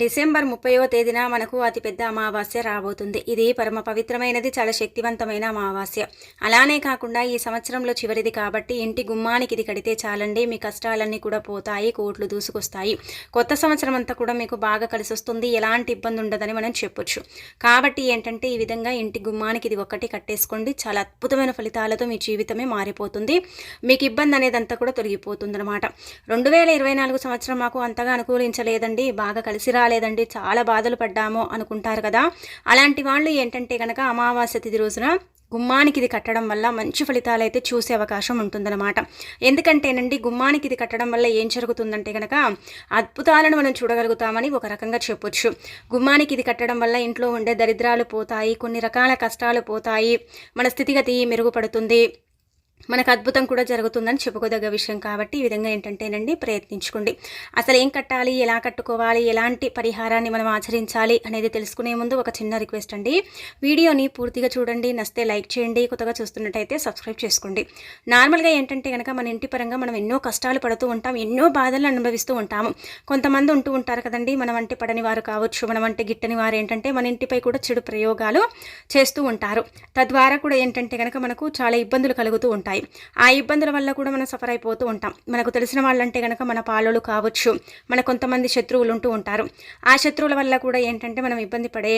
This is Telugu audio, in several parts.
డిసెంబర్ ముప్పైవ తేదీన మనకు అతిపెద్ద అమావాస్య రాబోతుంది. ఇది పరమ పవిత్రమైనది చాలా శక్తివంతమైన అమావాస్య. అలానే కాకుండా ఈ సంవత్సరంలో చివరిది కాబట్టి ఇంటి గుమ్మానికి ఇది కడితే చాలండి. మీ కష్టాలన్నీ కూడా పోతాయి కోట్లు దూసుకొస్తాయి. కొత్త సంవత్సరం అంతా కూడా మీకు బాగా కలిసి వస్తుంది ఎలాంటి ఇబ్బంది ఉండదని మనం చెప్పొచ్చు. కాబట్టి ఏంటంటే ఈ విధంగా ఇంటి గుమ్మానికి ఇది ఒక్కటి కట్టేసుకోండి. చాలా అద్భుతమైన ఫలితాలతో మీ జీవితమే మారిపోతుంది. మీకు ఇబ్బంది అనేది అంతా కూడా తొలగిపోతుంది అనమాట రెండు వేల ఇరవై నాలుగు సంవత్సరం మాకు అంతగా అనుకూలించలేదండి. బాగా కలిసి రాలేదండి చాలా బాధలు పడ్డాము అనుకుంటారు కదా. అలాంటి వాళ్ళు ఏంటంటే కనుక అమావాస్య తిథి రోజున గుమ్మానికి ఇది కట్టడం వల్ల మంచి ఫలితాలు అయితే చూసే అవకాశం ఉంటుందన్నమాట. ఎందుకంటేనండి గుమ్మానికి ఇది కట్టడం వల్ల ఏం జరుగుతుందంటే కనుక అద్భుతాలను మనం చూడగలుగుతామని ఒక రకంగా చెప్పొచ్చు. గుమ్మానికి ఇది కట్టడం వల్ల ఇంట్లో ఉండే దరిద్రాలు పోతాయి కొన్ని రకాల కష్టాలు పోతాయి మన స్థితిగతి మెరుగుపడుతుంది. మనకు అద్భుతం కూడా జరుగుతుందని చెప్పుకోదగ్గ విషయం కాబట్టి ఈ విధంగా ఏంటంటేనండి ప్రయత్నించుకోండి. అసలు ఏం కట్టాలి ఎలా కట్టుకోవాలి ఎలాంటి పరిహారాన్ని మనం ఆచరించాలి అనేది తెలుసుకునే ముందు ఒక చిన్న రిక్వెస్ట్ అండి. వీడియోని పూర్తిగా చూడండి నస్తే లైక్ చేయండి కొత్తగా చూస్తున్నట్టయితే సబ్స్క్రైబ్ చేసుకోండి. నార్మల్గా ఏంటంటే కనుక మన ఇంటి పరంగా మనం ఎన్నో కష్టాలు పడుతూ ఉంటాం ఎన్నో బాధలు అనుభవిస్తూ ఉంటాము. కొంతమంది ఉంటూ ఉంటారు కదండి మనం అంటే పడని వారు కావచ్చు మనం అంటే గిట్టని వారు ఏంటంటే మన ఇంటిపై కూడా చెడు ప్రయోగాలు చేస్తూ ఉంటారు. తద్వారా కూడా ఏంటంటే కనుక మనకు చాలా ఇబ్బందులు కలుగుతూ ఉంటాయి. ఉంటాయి. ఆ ఇబ్బందుల వల్ల కూడా మనం సఫర్ అయిపోతూ ఉంటాం. మనకు తెలిసిన వాళ్ళంటే కనుక మన పాలోలు కావచ్చు. మన కొంతమంది శత్రువులు ఉంటూ ఉంటారు. ఆ శత్రువుల వల్ల కూడా ఏంటంటే మనం ఇబ్బంది పడే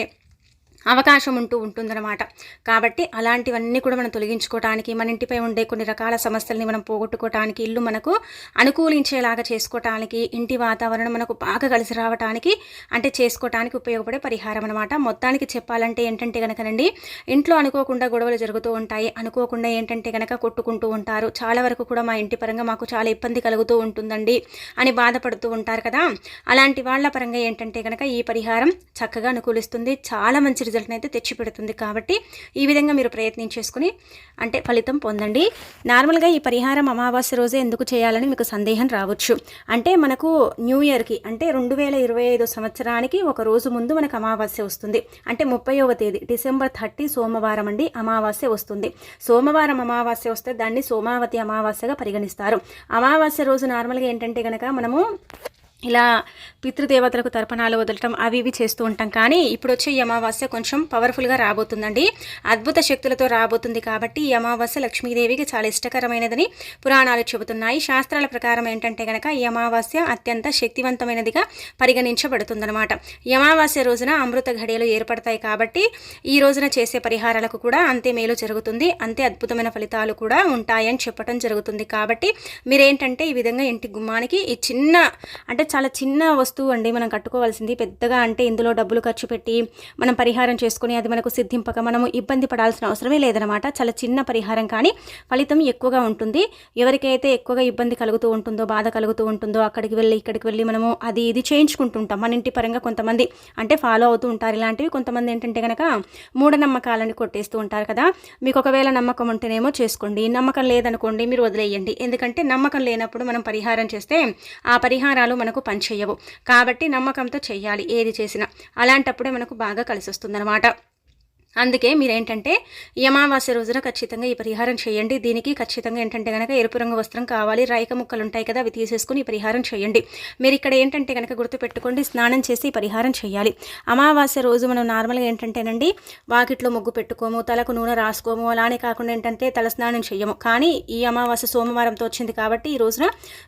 అవకాశం ఉంటూ ఉంటుందన్నమాట. కాబట్టి అలాంటివన్నీ కూడా మనం తొలగించుకోవటానికి మన ఇంటిపై ఉండే కొన్ని రకాల సమస్యల్ని మనం పోగొట్టుకోవటానికి ఇల్లు మనకు అనుకూలించేలాగా చేసుకోవటానికి ఇంటి వాతావరణం మనకు బాగా కలిసి రావటానికి అంటే చేసుకోవటానికి ఉపయోగపడే పరిహారం అనమాట మొత్తానికి చెప్పాలంటే ఏంటంటే కనుకనండి ఇంట్లో అనుకోకుండా గొడవలు జరుగుతూ ఉంటాయి. అనుకోకుండా ఏంటంటే కనుక కొట్టుకుంటూ ఉంటారు. చాలా వరకు కూడా మా ఇంటి పరంగా మాకు చాలా ఇబ్బంది కలుగుతూ ఉంటుందండి అని బాధపడుతూ ఉంటారు కదా. అలాంటి వాళ్ళ పరంగా ఏంటంటే కనుక ఈ పరిహారం చక్కగా అనుకూలిస్తుంది. చాలా మంచి రిజల్ట్ని అయితే తెచ్చిపెడుతుంది కాబట్టి ఈ విధంగా మీరు ప్రయత్నం చేసుకుని అంటే ఫలితం పొందండి. నార్మల్గా ఈ పరిహారం అమావాస్య రోజే ఎందుకు చేయాలని మీకు సందేహం రావచ్చు. అంటే మనకు న్యూ ఇయర్కి అంటే రెండు వేల ఇరవై ఐదు సంవత్సరానికి ఒక రోజు ముందు మనకు అమావాస్య వస్తుంది. అంటే ముప్పైవ తేదీ డిసెంబర్ థర్టీ సోమవారం అండి అమావాస్య వస్తుంది. సోమవారం అమావాస్య వస్తే దాన్ని సోమావతి అమావాస్యగా పరిగణిస్తారు. అమావాస్య రోజు నార్మల్గా ఏంటంటే కనుక మనము ఇలా పితృదేవతలకు తర్పణాలు వదలటం అవి ఇవి చేస్తూ ఉంటాం. కానీ ఇప్పుడు వచ్చే ఈ అమావాస్య కొంచెం పవర్ఫుల్గా రాబోతుందండి. అద్భుత శక్తులతో రాబోతుంది కాబట్టి ఈ అమావాస్య లక్ష్మీదేవికి చాలా ఇష్టకరమైనదని పురాణాలు చెబుతున్నాయి. శాస్త్రాల ప్రకారం ఏంటంటే కనుక ఈ అమావాస్య అత్యంత శక్తివంతమైనదిగా పరిగణించబడుతుందన్నమాట. ఈ అమావాస్య రోజున అమృత ఘడియలు ఏర్పడతాయి కాబట్టి ఈ రోజున చేసే పరిహారాలకు కూడా అంతే మేలు జరుగుతుంది. అంతే అద్భుతమైన ఫలితాలు కూడా ఉంటాయని చెప్పడం జరుగుతుంది. కాబట్టి మీరేంటంటే ఈ విధంగా ఇంటి గుమ్మానికి ఈ చిన్న అంటే చాలా చిన్న వస్తువు అండి. మనం కట్టుకోవాల్సింది పెద్దగా అంటే ఇందులో డబ్బులు ఖర్చు పెట్టి మనం పరిహారం చేసుకుని అది మనకు సిద్ధింపక మనము ఇబ్బంది పడాల్సిన అవసరమే లేదనమాట చాలా చిన్న పరిహారం కానీ ఫలితం ఎక్కువగా ఉంటుంది. ఎవరికైతే ఎక్కువగా ఇబ్బంది కలుగుతూ ఉంటుందో బాధ కలుగుతూ ఉంటుందో అక్కడికి వెళ్ళి ఇక్కడికి వెళ్ళి మనము అది ఇది చేయించుకుంటుంటాం. మన ఇంటి పరంగా కొంతమంది అంటే ఫాలో అవుతూ ఉంటారు. ఇలాంటివి కొంతమంది ఏంటంటే కనుక మూఢనమ్మకాలని కొట్టేస్తూ ఉంటారు కదా. మీకు ఒకవేళ నమ్మకం ఉంటేనేమో చేసుకోండి. నమ్మకం లేదనుకోండి మీరు వదిలేయండి. ఎందుకంటే నమ్మకం లేనప్పుడు మనం పరిహారం చేస్తే ఆ పరిహారాలు మనకు పనిచేయవు కాబట్టి నమ్మకంతో చేయాలి ఏది చేసినా. అలాంటప్పుడే మనకు బాగా కలిసి వస్తుందన్నమాట అందుకే మీరేంటంటే ఈ అమావాస్య రోజున ఖచ్చితంగా ఈ పరిహారం చేయండి. దీనికి ఖచ్చితంగా ఏంటంటే కనుక ఎరుపు రంగు వస్త్రం కావాలి రైక ముక్కలు ఉంటాయి కదా అవి తీసేసుకుని ఈ పరిహారం చేయండి. మీరు ఇక్కడ ఏంటంటే కనుక గుర్తుపెట్టుకోండి స్నానం చేసి ఈ పరిహారం చేయాలి. అమావాస్య రోజు మనం నార్మల్గా ఏంటంటేనండి వాకిట్లో ముగ్గు పెట్టుకోము తలకు నూనె రాసుకోము అలానే కాకుండా ఏంటంటే తల స్నానం చేయము కానీ ఈ అమావాస్య సోమవారంతో వచ్చింది కాబట్టి ఈ రోజున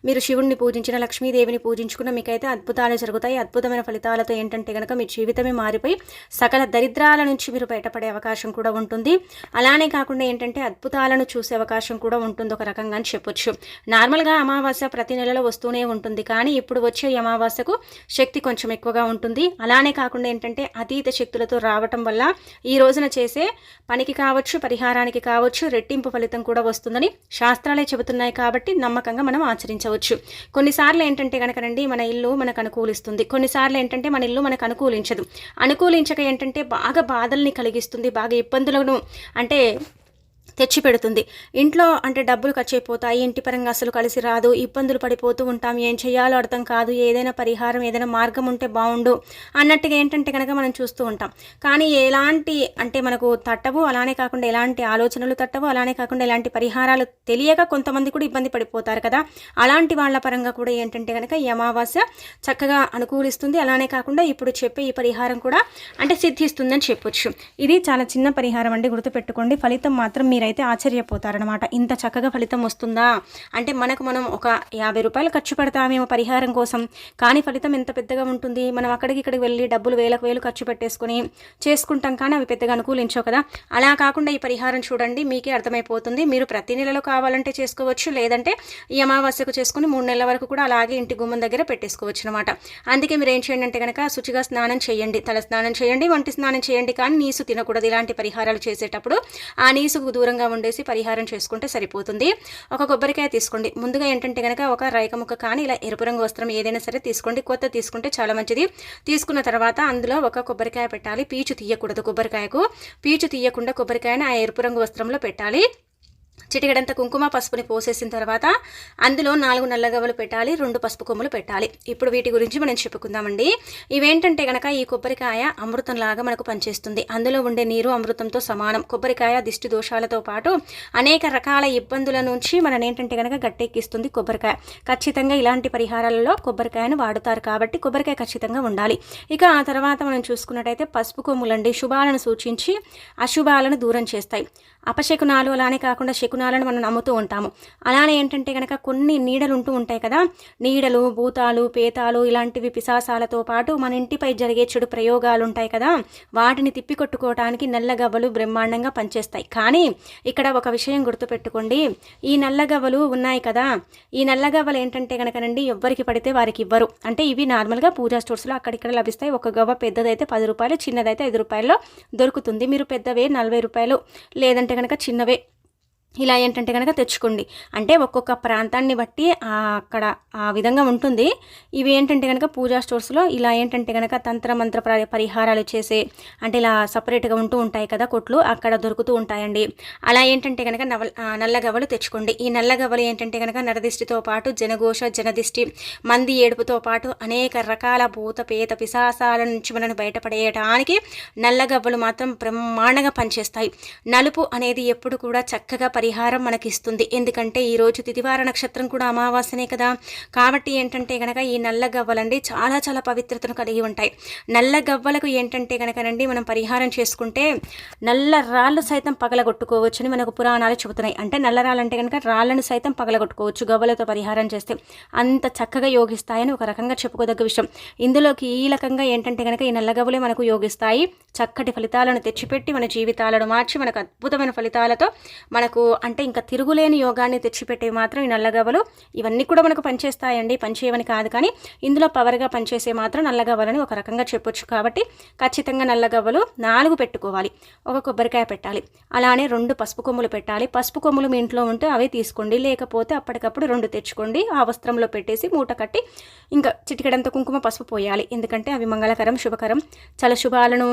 మీరు శివుణ్ణి పూజించిన లక్ష్మీదేవిని పూజించుకున్న మీకైతే అద్భుతాలు జరుగుతాయి. అద్భుతమైన ఫలితాలతో ఏంటంటే కనుక మీ జీవితమే మారిపోయి సకల దరిద్రాల నుంచి మీరు బయటపడే అవకాశం కూడా ఉంటుంది. అలానే కాకుండా ఏంటంటే అద్భుతాలను చూసే అవకాశం కూడా ఉంటుంది ఒక రకంగా అని చెప్పొచ్చు. నార్మల్గా అమావాస్య ప్రతి నెలలో వస్తూనే ఉంటుంది. కానీ ఇప్పుడు వచ్చే అమావాస్యకు శక్తి కొంచెం ఎక్కువగా ఉంటుంది. అలానే కాకుండా ఏంటంటే అతీత శక్తులతో రావటం వల్ల ఈ రోజున చేసే పనికి కావచ్చు పరిహారానికి కావచ్చు రెట్టింపు ఫలితం కూడా వస్తుందని శాస్త్రాలే చెబుతున్నాయి కాబట్టి నమ్మకంగా మనం ఆచరించవచ్చు. కొన్నిసార్లు ఏంటంటే కనుకనండి మన ఇల్లు మనకు అనుకూలిస్తుంది. కొన్నిసార్లు ఏంటంటే మన ఇల్లు మనకు అనుకూలించదు. అనుకూలించక ఏంటంటే బాగా బాధల్ని కలిగి కలిగిస్తుంది బాగా ఇబ్బందులను అంటే తెచ్చి పెడుతుంది ఇంట్లో అంటే డబ్బులు ఖర్చు అయిపోతాయి ఇంటి పరంగా అసలు కలిసి రాదు ఇబ్బందులు పడిపోతూ ఉంటాం. ఏం చేయాలో అర్థం కాదు ఏదైనా పరిహారం ఏదైనా మార్గం ఉంటే బాగుండు అన్నట్టుగా ఏంటంటే కనుక మనం చూస్తూ ఉంటాం. కానీ ఎలాంటి అంటే మనకు తట్టవు అలానే కాకుండా ఎలాంటి ఆలోచనలు తట్టవు అలానే కాకుండా ఎలాంటి పరిహారాలు తెలియక కొంతమంది కూడా ఇబ్బంది పడిపోతారు కదా. అలాంటి వాళ్ళ పరంగా కూడా ఏంటంటే కనుక ఈ అమావాస్య చక్కగా అనుకూలిస్తుంది. అలానే కాకుండా ఇప్పుడు చెప్పే ఈ పరిహారం కూడా అంటే సిద్ధిస్తుందని చెప్పొచ్చు. ఇది చాలా చిన్న పరిహారం అండి గుర్తుపెట్టుకోండి. ఫలితం మాత్రం మీరైతే అయితే ఆశ్చర్యపోతారనమాట ఇంత చక్కగా ఫలితం వస్తుందా? అంటే మనకు మనం ఒక యాభై రూపాయలు ఖర్చు పెడతామేమో పరిహారం కోసం. కానీ ఫలితం ఎంత పెద్దగా ఉంటుంది? మనం అక్కడికి ఇక్కడికి వెళ్ళి డబ్బులు వేలకు వేలు ఖర్చు పెట్టేసుకొని చేసుకుంటాం కానీ అవి పెద్దగా అనుకూలించవు కదా. అలా కాకుండా ఈ పరిహారం చూడండి మీకే అర్థమైపోతుంది. మీరు ప్రతి నెలలో కావాలంటే చేసుకోవచ్చు లేదంటే ఈ అమావాస్యకు చేసుకుని మూడు నెలల వరకు కూడా అలాగే ఇంటి గుమ్మం దగ్గర పెట్టేసుకోవచ్చు అనమాట అందుకే మీరు ఏం చేయండి అంటే కనుక శుచిగా స్నానం చేయండి తల స్నానం చేయండి వంటి స్నానం చేయండి కానీ నీసు తినకూడదు. ఇలాంటి పరిహారాలు చేసేటప్పుడు ఆ నీసుకు దూరం దూరంగా ఉండేసి పరిహారం చేసుకుంటే సరిపోతుంది. ఒక కొబ్బరికాయ తీసుకోండి. ముందుగా ఏంటంటే కనుక ఒక రైక ముక్క కానీ ఇలా ఎరుపు రంగు వస్త్రం ఏదైనా సరే తీసుకోండి. కొత్త తీసుకుంటే చాలా మంచిది. తీసుకున్న తర్వాత అందులో ఒక కొబ్బరికాయ పెట్టాలి. పీచు తీయకూడదు కొబ్బరికాయకు. పీచు తీయకుండా కొబ్బరికాయను ఆ ఎరుపు రంగు వస్త్రంలో పెట్టాలి. చిటికడంత కుంకుమ పసుపుని పోసేసిన తర్వాత అందులో నాలుగు నల్లగవ్వలు పెట్టాలి రెండు పసుపు కొమ్ములు పెట్టాలి. ఇప్పుడు వీటి గురించి మనం చెప్పుకుందామండి. ఇవేంటంటే కనుక ఈ కొబ్బరికాయ అమృతంలాగా మనకు పనిచేస్తుంది. అందులో ఉండే నీరు అమృతంతో సమానం. కొబ్బరికాయ దిష్టి దోషాలతో పాటు అనేక రకాల ఇబ్బందుల నుంచి మనం ఏంటంటే కనుక గట్టెక్కిస్తుంది కొబ్బరికాయ. ఖచ్చితంగా ఇలాంటి పరిహారాలలో కొబ్బరికాయను వాడుతారు కాబట్టి కొబ్బరికాయ ఖచ్చితంగా ఉండాలి. ఇక ఆ తర్వాత మనం చూసుకున్నట్టయితే పసుపు కొమ్ములండి శుభాలను సూచించి అశుభాలను దూరం చేస్తాయి. అపశకునాలు అలానే కాకుండా శకునాలను మనం నమ్ముతూ ఉంటాము. అలానే ఏంటంటే కనుక కొన్ని నీడలు ఉంటూ ఉంటాయి కదా. నీడలు భూతాలు పేతాలు ఇలాంటివి పిశాసాలతో పాటు మన ఇంటిపై జరిగే చెడు ప్రయోగాలు ఉంటాయి కదా. వాటిని తిప్పికొట్టుకోవడానికి నల్లగవ్వలు బ్రహ్మాండంగా పనిచేస్తాయి. కానీ ఇక్కడ ఒక విషయం గుర్తుపెట్టుకోండి. ఈ నల్లగవ్వలు ఉన్నాయి కదా. ఈ నల్లగవ్వలు ఏంటంటే కనుకనండి ఎవ్వరికి పడితే వారికి ఇవ్వరు. అంటే ఇవి నార్మల్గా పూజా స్టోర్స్లో అక్కడిక్కడ లభిస్తాయి. ఒక గవ్వ పెద్దదైతే పది రూపాయలు చిన్నదైతే ఐదు రూపాయల్లో దొరుకుతుంది. మీరు పెద్దవే నలభై రూపాయలు లేదంటే కనుక చిన్నవే ఇలా ఏంటంటే కనుక తెచ్చుకోండి. అంటే ఒక్కొక్క ప్రాంతాన్ని బట్టి అక్కడ ఆ విధంగా ఉంటుంది. ఇవి ఏంటంటే కనుక పూజా స్టోర్స్లో ఇలా ఏంటంటే కనుక తంత్ర మంత్ర పరిహారాలు చేసే అంటే ఇలా సపరేట్గా ఉంటూ ఉంటాయి కదా కొట్లు అక్కడ దొరుకుతూ ఉంటాయండి. అలా ఏంటంటే కనుక నవ నల్లగవ్వలు తెచ్చుకోండి. ఈ నల్లగవ్వలు ఏంటంటే కనుక నరదిష్టితో పాటు జనఘోష జనదిష్టి మంది ఏడుపుతో పాటు అనేక రకాల భూత పేత పిశాసాల నుంచి మనను బయటపడేయడానికి నల్లగవ్వలు మాత్రం బ్రహ్మాండంగా పనిచేస్తాయి. నలుపు అనేది ఎప్పుడు కూడా చక్కగా పరిహారం మనకిస్తుంది. ఎందుకంటే ఈరోజు తిదివార నక్షత్రం కూడా అమావాస్యనే కదా. కాబట్టి ఏంటంటే కనుక ఈ నల్ల గవ్వలండి చాలా చాలా పవిత్రతను కలిగి ఉంటాయి. నల్ల గవ్వలకు ఏంటంటే కనుకనండి మనం పరిహారం చేసుకుంటే నల్ల రాళ్ళు సైతం పగలగొట్టుకోవచ్చని మనకు పురాణాలు చెబుతున్నాయి. అంటే నల్ల రాళ్ళు అంటే కనుక రాళ్ళను సైతం పగలగొట్టుకోవచ్చు గవ్వలతో పరిహారం చేస్తే. అంత చక్కగా యోగిస్తాయని ఒక రకంగా చెప్పుకోదగ్గ విషయం. ఇందులోకి ఈ రకంగా ఏంటంటే కనుక ఈ నల్లగవ్వలే మనకు యోగిస్తాయి. చక్కటి ఫలితాలను తెచ్చిపెట్టి మన జీవితాలను మార్చి మనకు అద్భుతమైన ఫలితాలతో మనకు అంటే ఇంకా తిరుగులేని యోగాన్ని తెచ్చిపెట్టే మాత్రం ఈ నల్లగవ్వలు ఇవన్నీ కూడా మనకు పనిచేస్తాయండి. పనిచేయవని కాదు కానీ ఇందులో పవర్గా పనిచేసే మాత్రం నల్లగవ్వలని ఒక రకంగా చెప్పొచ్చు కాబట్టి ఖచ్చితంగా నల్లగవ్వలు నాలుగు పెట్టుకోవాలి. ఒక కొబ్బరికాయ పెట్టాలి. అలానే రెండు పసుపు కొమ్ములు పెట్టాలి. పసుపు కొమ్ములు మీ ఇంట్లో ఉంటే అవి తీసుకోండి. లేకపోతే అప్పటికప్పుడు రెండు తెచ్చుకోండి. ఆ వస్త్రంలో పెట్టేసి మూట కట్టి ఇంకా చిటికడంత కుంకుమ పసుపు పోయాలి. ఎందుకంటే అవి మంగళకరం శుభకరం. చాలా శుభాలను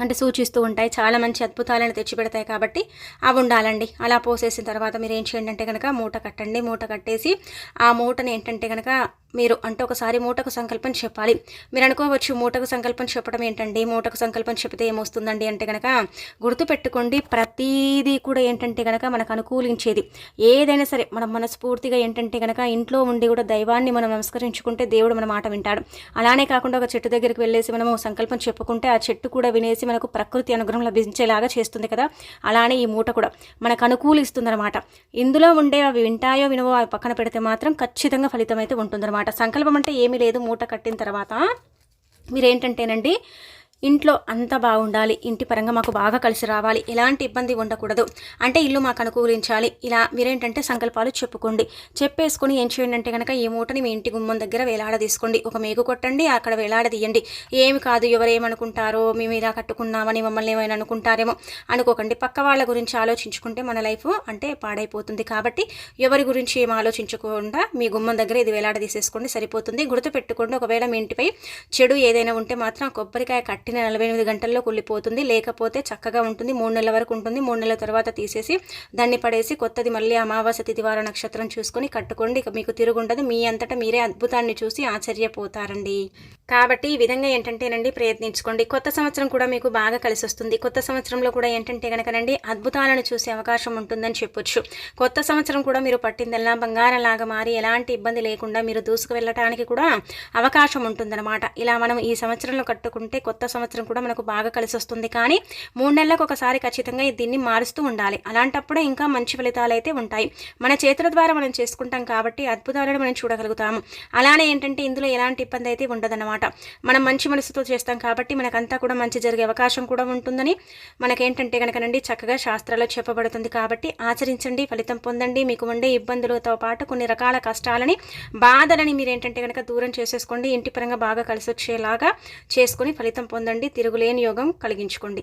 అంటే సూచిస్తూ ఉంటాయి. చాలా మంచి అద్భుతాలను తెచ్చిపెడతాయి కాబట్టి అవి ఉండాలండి. అలా పోసేసిన తర్వాత మీరు ఏం చేయండి అంటే కనుక మూట కట్టండి. మూట కట్టేసి ఆ మూటని ఏంటంటే కనుక మీరు అంటే ఒకసారి మూటకు సంకల్పం చెప్పాలి. మీరు అనుకోవచ్చు మూటకు సంకల్పం చెప్పడం ఏంటండి? మూటకు సంకల్పం చెప్తే ఏమొస్తుందండి అంటే కనుక గుర్తుపెట్టుకోండి ప్రతీదీ కూడా ఏంటంటే కనుక మనకు అనుకూలించేది. ఏదైనా సరే మనం మనస్ఫూర్తిగా ఏంటంటే కనుక ఇంట్లో ఉండి కూడా దైవాన్ని మనం నమస్కరించుకుంటే దేవుడు మన మాట వింటాడు. అలానే కాకుండా ఒక చెట్టు దగ్గరికి వెళ్ళేసి మనము సంకల్పం చెప్పుకుంటే ఆ చెట్టు కూడా వినేసి మనకు ప్రకృతి అనుగ్రహం లభించేలాగా చేస్తుంది కదా. అలానే ఈ మూట కూడా మనకు అనుకూలిస్తుంది అనమాట ఇందులో ఉండే అవి వింటాయో వినవో అవి పక్కన పెడితే మాత్రం ఖచ్చితంగా ఫలితం అయితే ఉంటుందన్నమాట. సంకల్పం అంటే ఏమీ లేదు. మూట కట్టిన తర్వాత మీరేంటంటేనండి ఇంట్లో అంతా బాగుండాలి ఇంటి పరంగా మాకు బాగా కలిసి రావాలి ఎలాంటి ఇబ్బంది ఉండకూడదు. అంటే ఇల్లు మాకు అనుకూలించాలి. ఇలా మీరేంటంటే సంకల్పాలు చెప్పుకోండి. చెప్పేసుకొని ఏం చేయండి అంటే కనుక ఈ మూటని మీ ఇంటి గుమ్మం దగ్గర వేలాడ తీసుకోండి ఒక మేకు కొట్టండి అక్కడ వేలాడదీయండి. ఏమి కాదు ఎవరేమనుకుంటారో మేము ఇలా కట్టుకున్నామని మమ్మల్ని ఏమైనా అనుకుంటారేమో అనుకోకండి. పక్క వాళ్ళ గురించి ఆలోచించుకుంటే మన లైఫ్ అంటే పాడైపోతుంది. కాబట్టి ఎవరి గురించి ఏం ఆలోచించకుండా మీ గుమ్మం దగ్గర ఇది వేలాడ తీసేసుకోండి సరిపోతుంది. గుర్తుపెట్టుకోండి ఒకవేళ మీ ఇంటిపై చెడు ఏదైనా ఉంటే మాత్రం కొబ్బరికాయ కట్టి కట్టిన నలభై ఎనిమిది గంటల్లో కుళ్ళిపోతుంది. లేకపోతే చక్కగా ఉంటుంది. మూడు నెలల వరకు ఉంటుంది. మూడు నెలల తర్వాత తీసేసి దాన్ని పడేసి కొత్తది మళ్ళీ అమావాస్య తిథివార నక్షత్రం చూసుకొని కట్టుకోండి. ఇక మీకు తిరుగుండదు. మీ అంతటా మీరే అద్భుతాన్ని చూసి ఆశ్చర్యపోతారండి. కాబట్టి ఈ విధంగా ఏంటంటేనండి ప్రయత్నించుకోండి. కొత్త సంవత్సరం కూడా మీకు బాగా కలిసి వస్తుంది. కొత్త సంవత్సరంలో కూడా ఏంటంటే కనుకనండి అద్భుతాలను చూసే అవకాశం ఉంటుందని చెప్పొచ్చు. కొత్త సంవత్సరం కూడా మీరు పట్టిందల్లా బంగారంలాగా మారి ఎలాంటి ఇబ్బంది లేకుండా మీరు దూసుకు వెళ్ళటానికి కూడా అవకాశం ఉంటుందన్నమాట. ఇలా మనం ఈ సంవత్సరంలో కట్టుకుంటే కొత్త సంవత్సరం కూడా మనకు బాగా కలిసి వస్తుంది కానీ మూడు నెలలకు ఒకసారి ఖచ్చితంగా దీన్ని మారుస్తూ ఉండాలి. అలాంటప్పుడే ఇంకా మంచి ఫలితాలు అయితే ఉంటాయి. మన చేతుల ద్వారా మనం చేసుకుంటాం కాబట్టి అద్భుతాలను మనం చూడగలుగుతాము. అలానే ఏంటంటే ఇందులో ఎలాంటి ఇబ్బంది అయితే ఉండదన్నమాట. మనం మంచి మనసుతో చేస్తాం కాబట్టి మనకంతా కూడా మంచి జరిగే అవకాశం కూడా ఉంటుందని మనకేంటంటే కనుకనండి చక్కగా శాస్త్రాల్లో చెప్పబడుతుంది కాబట్టి ఆచరించండి ఫలితం పొందండి. మీకు ఉండే ఇబ్బందులతో పాటు కొన్ని రకాల కష్టాలని బాధలని మీరు ఏంటంటే కనుక దూరం చేసేసుకోండి. ఇంటి పరంగా బాగా కలిసి వచ్చేలాగా చేసుకుని ఫలితం పొందండి తిరుగులేని యోగం కలిగించుకోండి.